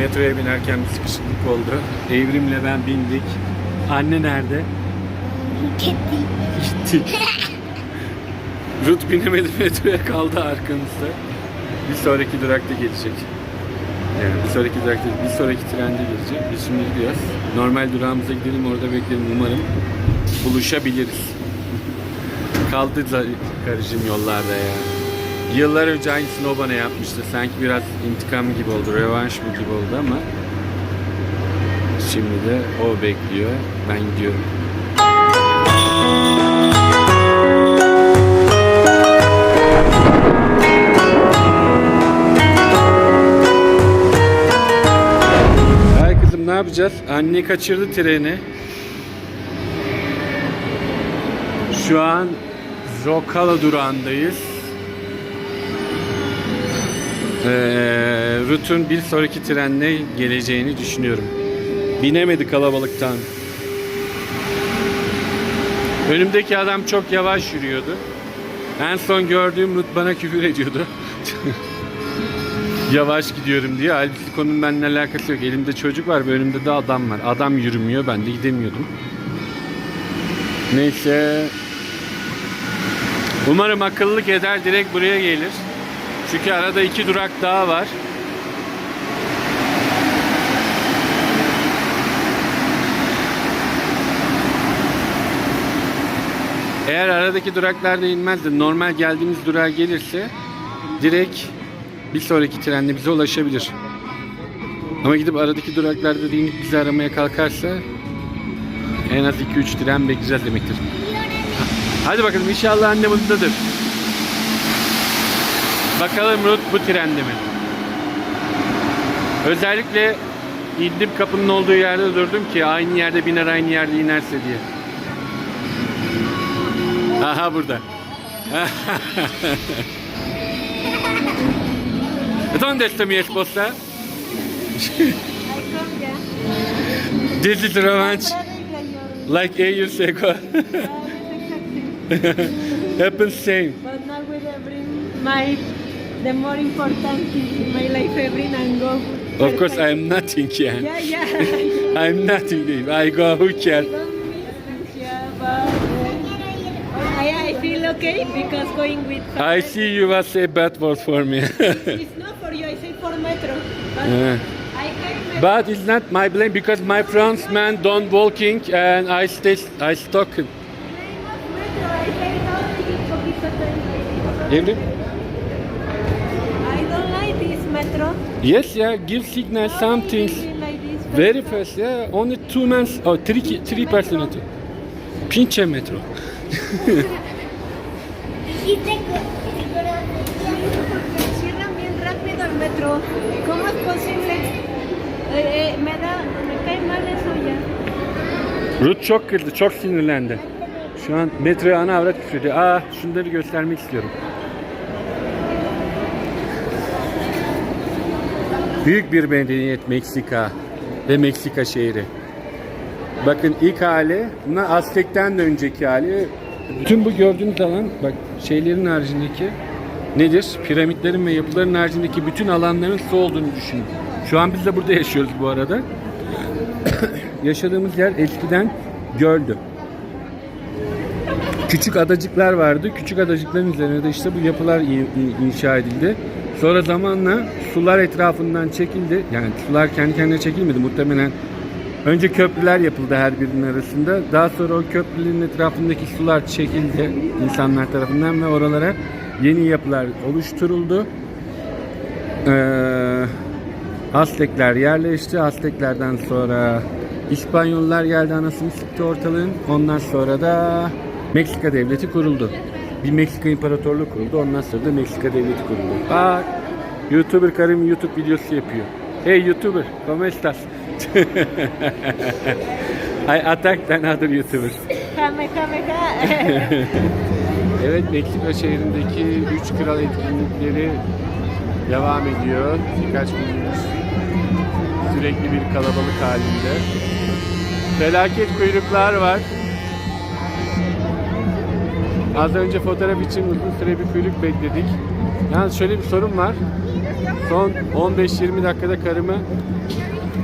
Metroya binerken bir sıkışıklık oldu. Evrimle ben bindik. Anne nerede? Gitti. Gitti. Rut binemedi metroya kaldı arkamızda. Bir sonraki durakta gelecek. Yani bir sonraki durakta, bir sonraki trende gelecek. Biz şimdi gidiyoruz. Normal durağımıza gidelim orada bekleyelim umarım buluşabiliriz. Kaldı da karıcığım yollarda ya. Yıllar önce aynısını o bana yapmıştı. Sanki biraz intikam gibi oldu, revanş mı gibi oldu ama şimdi de o bekliyor. Ben gidiyorum. Ay kızım ne yapacağız? Anne kaçırdı treni. Şu an Zocalo durağındayız. Ee, Rut'un bir sonraki trenle geleceğini düşünüyorum. Binemedi kalabalıktan. Önümdeki adam çok yavaş yürüyordu. En son gördüğüm Rut bana küfür ediyordu. yavaş gidiyorum diye. Halbuki konunun benimle alakası yok. Elimde çocuk var ve önümde de adam var. Adam yürümüyor. Ben de gidemiyordum. Neyse. Umarım akıllık eder direkt buraya gelir. Çünkü arada iki durak daha var. Eğer aradaki duraklarda inmez de normal geldiğimiz durağa gelirse direkt bir sonraki trenle bize ulaşabilir. Ama gidip aradaki duraklarda da inip bizi aramaya kalkarsa en az 2-3 tren bekleyeceğiz demektir. Hadi bakalım inşallah anne mutludur. Bakalım Ruth bu trende mi? Özellikle indim kapının olduğu yerde durdum ki aynı yerde biner aynı yerde inerse diye. Aha burada. ¿Dónde está mi esposa? This is revenge like eight years ago. Happens same. But now we bring my the more important in my life, and go. Of course I am nothing yeah. Yeah, yeah. I'm nothing. I go who but uh, I, I feel okay because going with. I see you will say bad word for me. It's not for you. I say for metro. But Yeah. I metro. but it's not my blame because my friends man don't walking and I stay I stuck. metro. I hate all the Evrim? I don't like this metro. Yes yeah give signal some things. I really like this Very fast yeah only two men oh three three person at Pinche metro. Dijiste que... Porque cierran bien rápido el metro. ¿Cómo es posible? Eh, me da, me cae mal eso ya. Ruth çok kırdı, çok sinirlendi. Şu an metroya ana avrat küfrediyor. Aa şunları göstermek istiyorum. Büyük bir medeniyet Meksika ve Meksika şehri. Bakın ilk hali, bunlar Aztek'ten de önceki hali. Bütün bu gördüğünüz alan, bak şeylerin haricindeki nedir? Piramitlerin ve yapıların haricindeki bütün alanların su olduğunu düşünün. Şu an biz de burada yaşıyoruz bu arada. Yaşadığımız yer eskiden göldü. Küçük adacıklar vardı. Küçük adacıkların üzerine de işte bu yapılar inşa edildi. Sonra zamanla sular etrafından çekildi. Yani sular kendi kendine çekilmedi muhtemelen. Önce köprüler yapıldı her birinin arasında. Daha sonra o köprülerin etrafındaki sular çekildi insanlar tarafından ve oralara yeni yapılar oluşturuldu. Ee, Aztekler yerleşti. Azteklerden sonra İspanyollar geldi anasını sıktı ortalığın. Ondan sonra da Meksika devleti kuruldu. Bir Meksika imparatorluğu kuruldu. Ondan sonra da Meksika devleti kuruldu. Bak YouTuber karım YouTube videosu yapıyor. Hey YouTuber, ¿cómo estás? I attacked another YouTuber. Ja. Evet Meksika şehrindeki üç kral etkinlikleri devam ediyor. Birkaç gündür sürekli bir kalabalık halinde. Felaket kuyruklar var. Az önce fotoğraf için uzun süre bir kuyruk bekledik. Yalnız şöyle bir sorun var. Son 15-20 dakikada karımı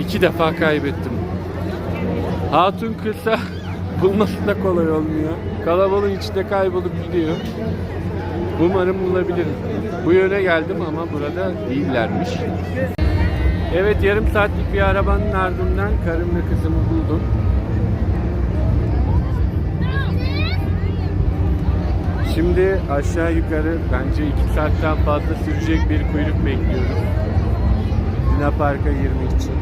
iki defa kaybettim. Hatun kırsa bulması da kolay olmuyor. Kalabalığın içinde kaybolup gidiyor. Umarım bulabilirim. Bu yöne geldim ama burada değillermiş. Evet yarım saatlik bir arabanın ardından karımla kızımı buldum. Şimdi aşağı yukarı bence 2 saatten fazla sürecek bir kuyruk bekliyoruz. Luna Park'a girmek için.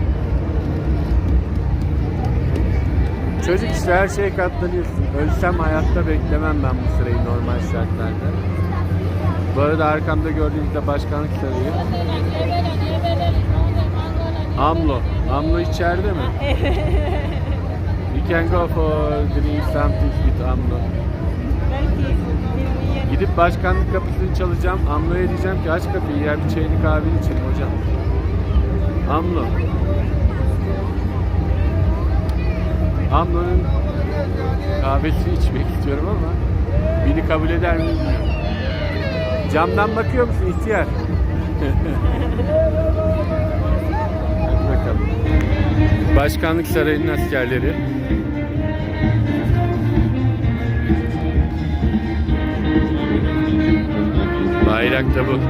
Çocuk işte her şeye katlanıyorsun. Ölsem hayatta beklemem ben bu sırayı normal şartlarda. Bu arada arkamda gördüğünüzde başkanlık sarayı. Amlo. Amlo içeride mi? We can go for drink something with Amlo. Gidip başkanlık kapısını çalacağım. Amlo'ya diyeceğim ki aç kapıyı ya bir çayını kahveni için hocam. Amlo. Amlo'nun kahvesini içmek istiyorum ama beni kabul eder mi. Camdan bakıyor musun ihtiyar? Bakalım. Başkanlık Sarayı'nın askerleri. Bayrak da bu.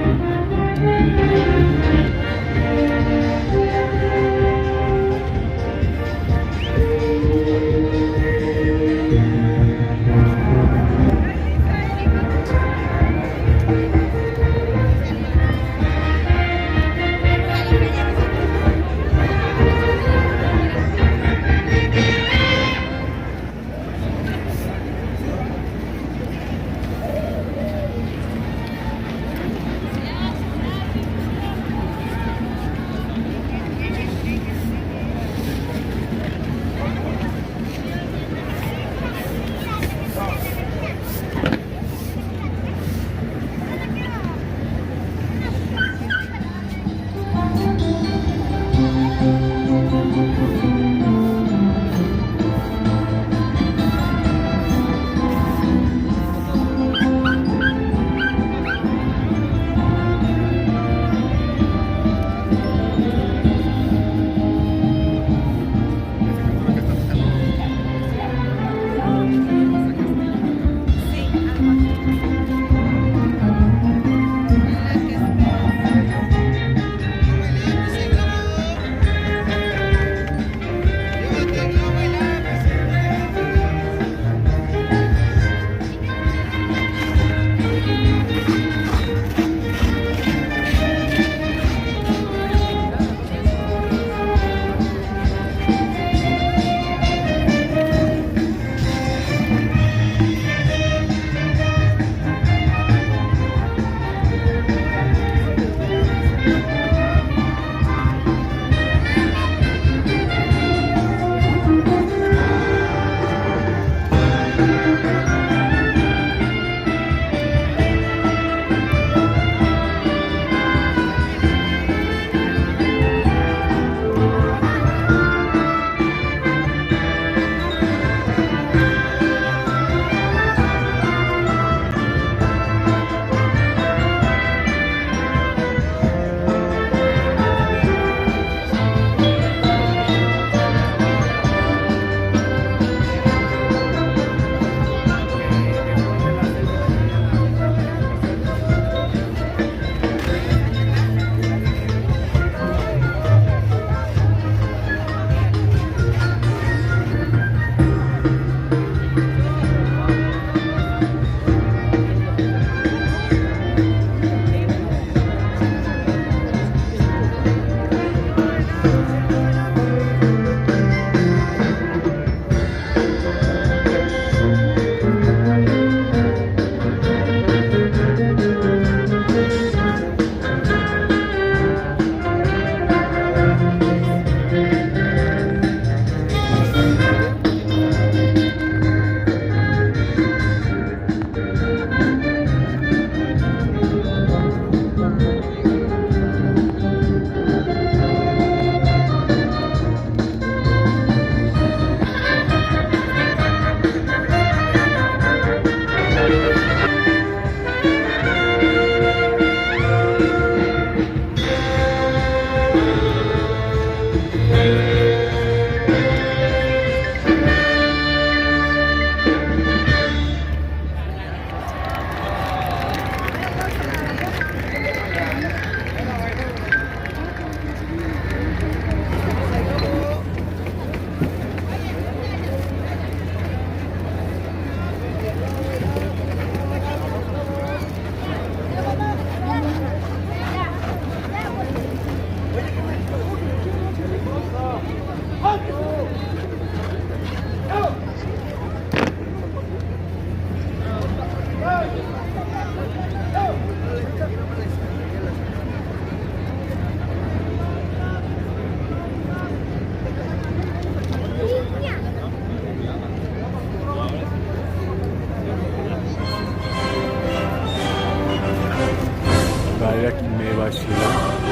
bayrak inmeye başlıyor.